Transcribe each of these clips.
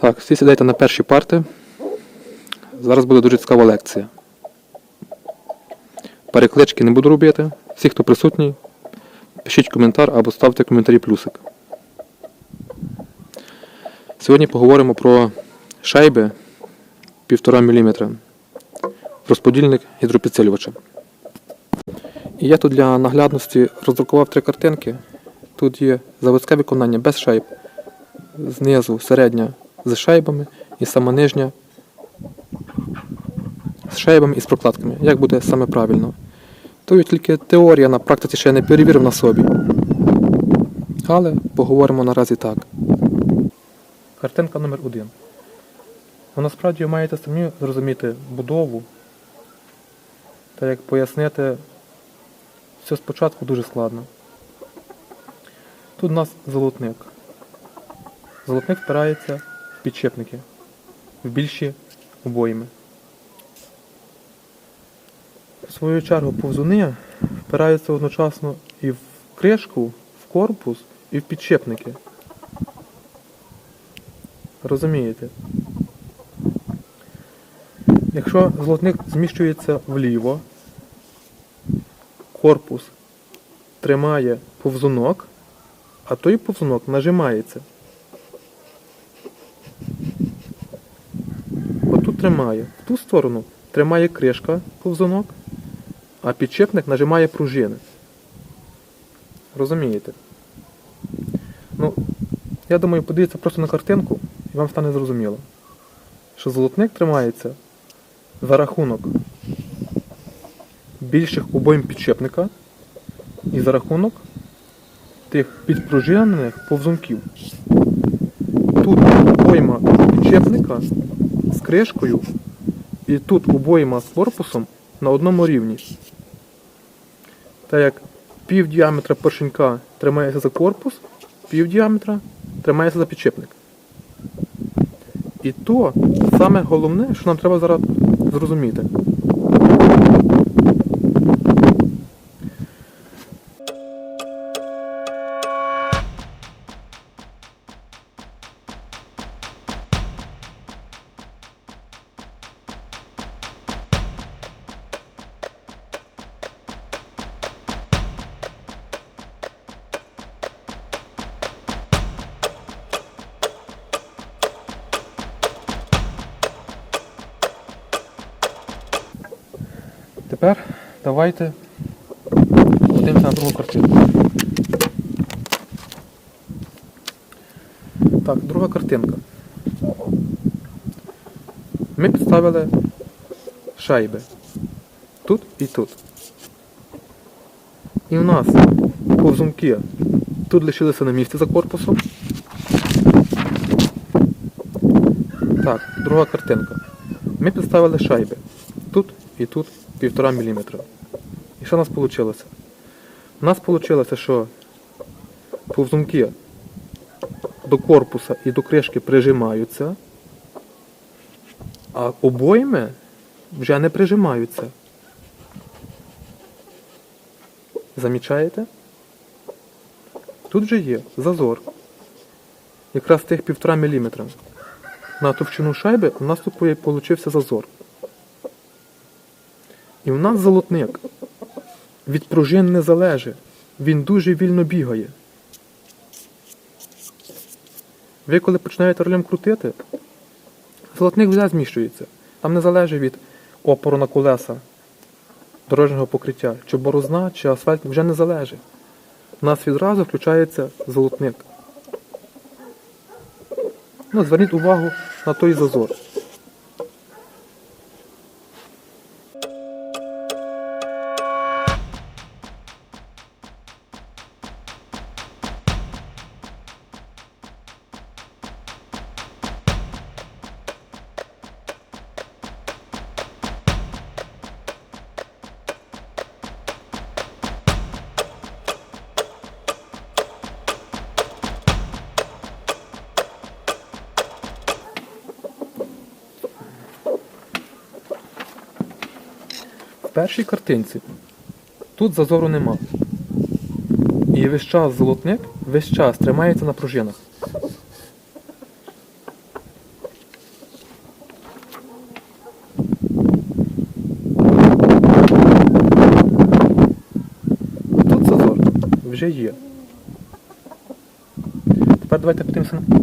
Так, всі сідайте на перші парти. Зараз буде дуже цікава лекція. Переклички не буду робити. Всі, хто присутній, пишіть коментар або ставте коментарі плюсик. Сьогодні поговоримо про шайби 1,5 мм. Розподільник гідропідсилювача. І я тут для наглядності роздрукував три картинки. Тут є заводське виконання без шайб, знизу середня з шайбами і сама нижня з шайбами і з прокладками. Як буде саме правильно? То є тільки теорія на практиці ще не перевірив на собі. Але поговоримо наразі так. Картинка номер один. Ви насправді маєте самі зрозуміти будову. Та як пояснити все спочатку дуже складно. Тут у нас золотник. Золотник впирається підшипники, в більші обойми. В свою чергу повзуни впираються одночасно і в кришку, в корпус, і в підшипники. Розумієте? Якщо золотник зміщується вліво, корпус тримає повзунок, а той повзунок нажимається. Тримає. В ту сторону тримає кришка повзунок, а підшипник нажимає пружини. Розумієте? Ну, я думаю, подивіться просто на картинку і вам стане зрозуміло, що золотник тримається за рахунок більших обойм підшипника і за рахунок тих підпружинених повзунків. Тут обойма підшипника з кришкою і тут обоїма з корпусом на одному рівні. Так як пів діаметра поршенька тримається за корпус, пів діаметра тримається за підшипник. І то саме головне, що нам треба зараз зрозуміти. Тепер давайте подивимося на другу картинку. Так, друга картинка. Ми підставили шайби. Тут і тут. І в нас повзунки тут лишилися на місці за корпусом. Так, друга картинка. Ми підставили шайби. Тут і тут 1,5 мм. І що у нас вийшло? У нас вийшло, що повзунки до корпуса і до кришки прижимаються, а обойми вже не прижимаються. Замічаєте? Тут же є зазор. Якраз тих 1,5 мм. На товщину шайби у нас тут получився зазор. І в нас золотник від пружин не залежить. Він дуже вільно бігає. Ви коли починаєте ролем крутити, золотник вже зміщується. Там не залежить від опору на колеса дорожнього покриття, чи борозна, чи асфальт вже не залежить. У нас відразу включається золотник. Ну, зверніть увагу на той зазор. першій картинці тут зазору нема. І весь час золотник весь час тримається на пружинах. Тут зазор вже є. Тепер давайте подивимося на...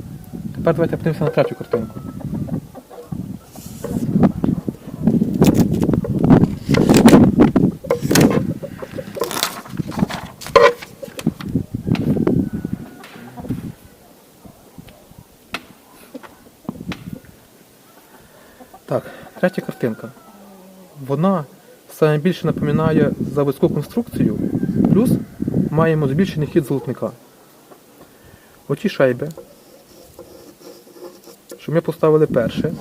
На третю картинку. Третя. Вона саме більше напоминає заводську конструкцію, плюс маємо збільшений хід золотника. Оті шайби, що ми поставили перше,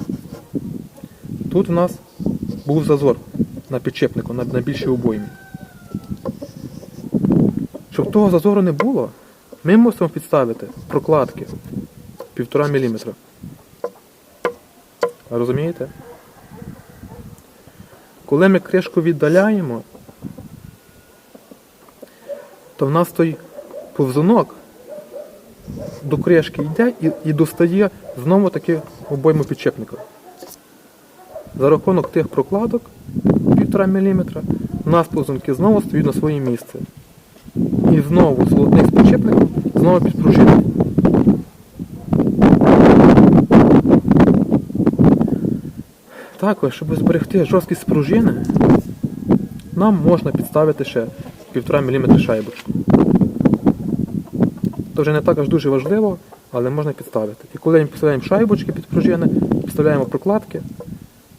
тут у нас був зазор на підчепнику, на більшій обоймі. Щоб того зазору не було, ми мусимо підставити прокладки 1,5 мм. Розумієте? Коли ми кришку віддаляємо, то в нас той повзунок до кришки йде і, і достає знову таки обойму підчепника. За рахунок тих прокладок 1,5 мм у нас повзунки знову стають на своє місце. І знову золотник з підчепником знову підпружинить. Також, щоб зберегти жорсткість пружини, нам можна підставити ще 1,5 мм шайбочку. Це вже не так аж дуже важливо, але можна підставити. І коли ми підставляємо шайбочки під пружини, підставляємо прокладки,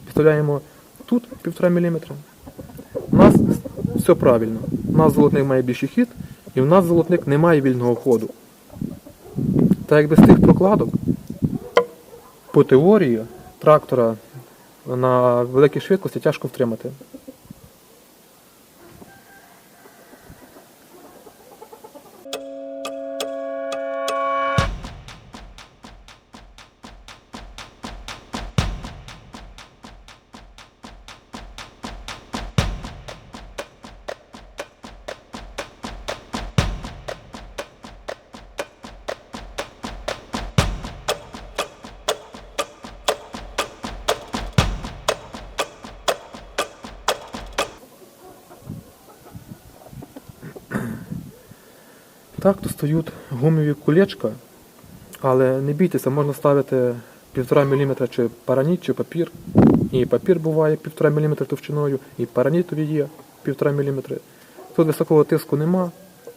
підставляємо тут 1,5 мм, у нас все правильно. У нас золотник має більший хід, і у нас золотник не має вільного ходу. Та як без тих прокладок, по теорії трактора на великій швидкості тяжко втримати. Так, то стають гумові кулечка, але не бійтеся, можна ставити 1,5 мм чи параніт, чи папір. І папір буває 1,5 мм товщиною, і паранітові є 1,5 мм. Тут високого тиску нема,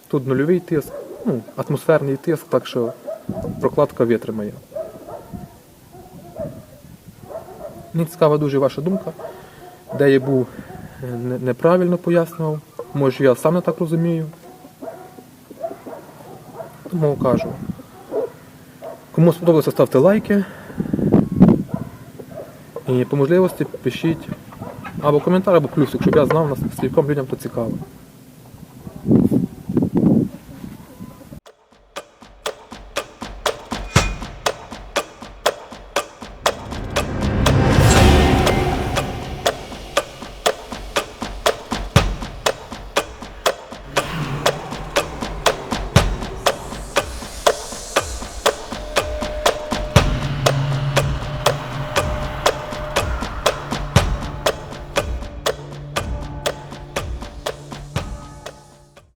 тут нульовий тиск, ну, атмосферний тиск, так що прокладка витримає. Мені цікава дуже ваша думка, де я був е, неправильно пояснював, може я сам не так розумію. Тому кажу. Кому сподобалося, ставте лайки. І по можливості пишіть або коментар, або плюсик, щоб я знав, наскільки людям то цікаво.